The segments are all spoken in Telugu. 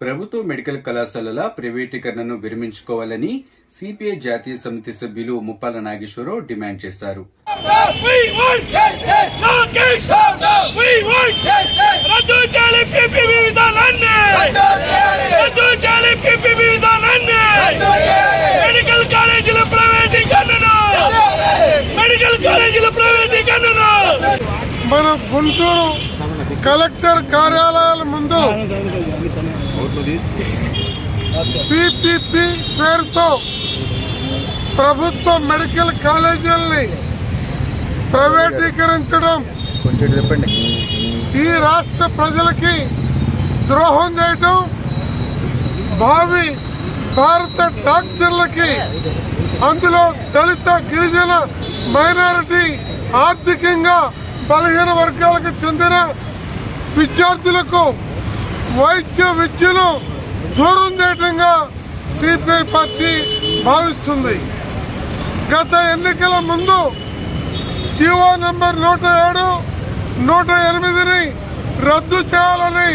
ప్రభుత్వ మెడికల్ కళాశాలల ప్రైవేటీకరణను విరమించుకోవాలని సిపిఐ జాతీయ సమితి సభ్యులు ముప్పాల నాగేశ్వరరావు డిమాండ్ చేశారు. మెడికల్ కాలేజీల ప్రైవేటీకరణను మెడికల్ కాలేజీల ప్రైవేటీకరణను మన గుంటూరు కలెక్టర్ కార్యాలయాల ముందు పిపిపి పేరుతో ప్రభుత్వ మెడికల్ కాలేజీల్ని ప్రైవేటీకరించడం. ఈ రాష్ట్ర ప్రజలకి ద్రోహం చేయటం భావి భారత డాక్టర్లకి అందులో దళిత గిరిజన మైనారిటీ ఆర్థికంగా బలహీన వర్గాలకు చెందిన విద్యార్థులకు వైద్య విద్యను దూరం చేయటంగా సిపిఐ పార్టీ భావిస్తుంది. గత ఎన్నికల ముందు జీవో నంబర్ నూట ఏడు నూట ఎనిమిదిని రద్దు చేయాలని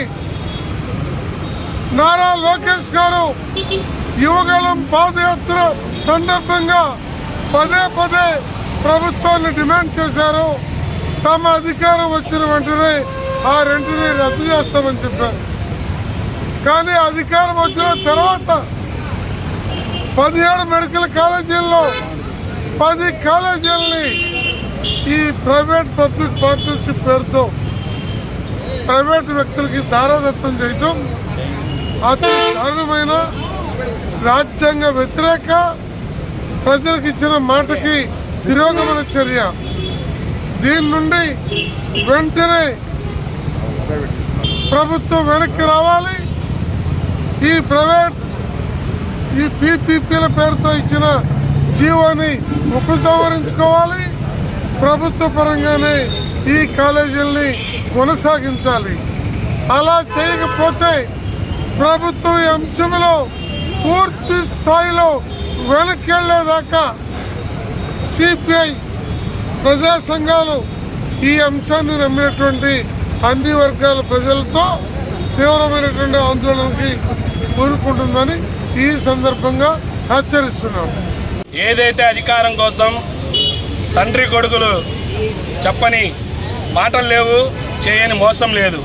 నారా లోకేష్ గారు యువగలం పాదయాత్ర సందర్భంగా పదే పదే ప్రభుత్వాన్ని డిమాండ్ చేశారు. తమ అధికారం వచ్చిన వెంటనే ఆ రెంటిని రద్దు చేస్తామని చెప్పారు. కానీ అధికారం వచ్చిన తర్వాత పదిహేడు మెడికల్ కాలేజీల్లో పది కాలేజీలని ఈ ప్రైవేట్ పబ్లిక్ పార్ట్నర్షిప్ పేరుతో ప్రైవేట్ వ్యక్తులకి దారాదత్తం చేయటం అతి దారుణమైన రాజ్యాంగ వ్యతిరేక ప్రజలకు ఇచ్చిన మాటకి తిరోగమన చర్య. దీని నుండి వెంటనే ప్రభుత్వం వెనక్కి రావాలి. ఈ ప్రైవేట్ ఈ పీపీపీల పేరుతో ఇచ్చిన జీవోని ఉపసంహరించుకోవాలి. ప్రభుత్వ పరంగానే ఈ కాలేజీల్ని కొనసాగించాలి. అలా చేయకపోతే ప్రభుత్వం అంశంలో పూర్తి స్థాయిలో వెనక్కి సిపిఐ ప్రజా సంఘాలు ఈ అంశాన్ని నమ్మినటువంటి అన్ని వర్గాల ప్రజలతో తీవ్రమైనటువంటి ఆందోళనకి కూరుకుంటుందని ఈ సందర్భంగా హెచ్చరిస్తున్నాం. ఏదైతే అధికారం కోసం తండ్రి కొడుకులు చెప్పని మాటలు లేవు చేయని మోసం లేదు.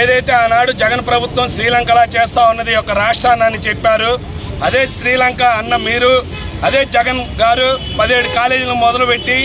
ఏదైతే ఆనాడు జగన్ ప్రభుత్వం శ్రీలంకలా చేస్తా ఉన్నది ఒక రాష్ట్రాన్ని చెప్పారు అదే శ్రీలంక అన్న మీరు అదే జగన్ గారు పదిహేడు కాలేజీలు మొదలుపెట్టి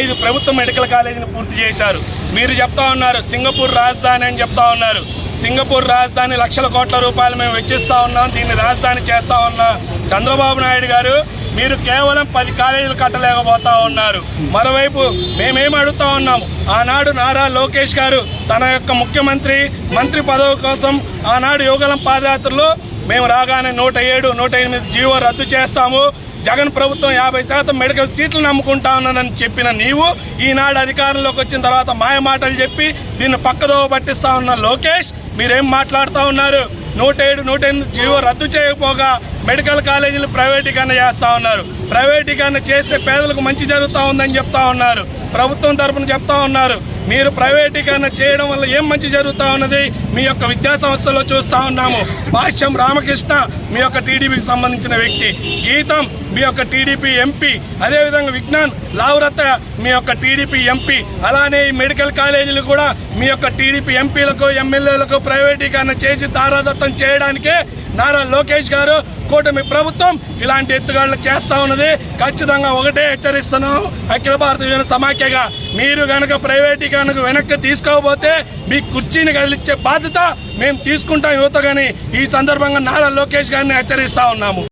ఐదు ప్రభుత్వ మెడికల్ కాలేజీని పూర్తి చేశారు. మీరు చెప్తా ఉన్నారు సింగపూర్ రాజధాని అని చెప్తా ఉన్నారు. సింగపూర్ రాజధాని లక్షల కోట్ల రూపాయలు మేము వెచ్చిస్తా ఉన్నాం దీన్ని రాజధాని చేస్తా ఉన్నాం చంద్రబాబు నాయుడు గారు మీరు కేవలం పది కాలేజీలు కట్టలేకపోతా ఉన్నారు. మరోవైపు మేమేం అడుగుతా ఉన్నాము ఆనాడు నారా లోకేష్ గారు తన యొక్క ముఖ్యమంత్రి మంత్రి పదవి కోసం ఆనాడు యువగలం పాదయాత్రలో మేము రాగానే నూట ఏడు నూట ఎనిమిది జీవో రద్దు చేస్తాము జగన్ ప్రభుత్వం యాభై శాతం మెడికల్ సీట్లు నమ్ముకుంటా ఉన్నానని చెప్పిన నీవు ఈనాడు అధికారంలోకి వచ్చిన తర్వాత మాయ మాటలు చెప్పి దీన్ని పక్కదోవ పట్టిస్తా ఉన్న లోకేష్ మీరేం మాట్లాడుతూ ఉన్నారు? నూట ఏడు నూట ఎనిమిది జీవో రద్దు చేయకపోగా మెడికల్ కాలేజీలు ప్రైవేటీకరణ చేస్తా ఉన్నారు. ప్రైవేటీకరణ చేస్తే పేదలకు మంచి జరుగుతూ ఉందని చెప్తా ఉన్నారు. ప్రభుత్వం తరపున చెప్తా ఉన్నారు. మీరు ప్రైవేటీకరణ చేయడం వల్ల ఏం మంచి జరుగుతా ఉన్నది? మీ యొక్క విద్యా సంస్థలో చూస్తా ఉన్నాము. భాష్యం రామకృష్ణ మీ యొక్క టీడీపీకి సంబంధించిన వ్యక్తి. గీతం మీ యొక్క టీడీపీ ఎంపీ. అదేవిధంగా విజ్ఞాన్ లావరత మీ యొక్క టీడీపీ ఎంపీ. అలానే ఈ మెడికల్ కాలేజీలు కూడా మీ యొక్క టీడీపీ ఎంపీలకు ఎమ్మెల్యేలకు ప్రైవేటీకరణ చేసి దారాదత్తం చేయడానికే నారా లోకేష్ గారు కూటమి ప్రభుత్వం ఇలాంటి ఎత్తుగాళ్ళు చేస్తా ఉన్నది. ఖచ్చితంగా ఒకటే హెచ్చరిస్తున్నాం. అఖిల భారత సమాఖ్యగా మీరు గనక ప్రైవేటీకరణకు వెనక్కి తీసుకోకపోతే మీ కుర్చీని కదిలిచ్చే బాధ్యత మేము తీసుకుంటాం యువత గాని ఈ సందర్భంగా నారా లోకేష్ గారిని హెచ్చరిస్తా ఉన్నాము.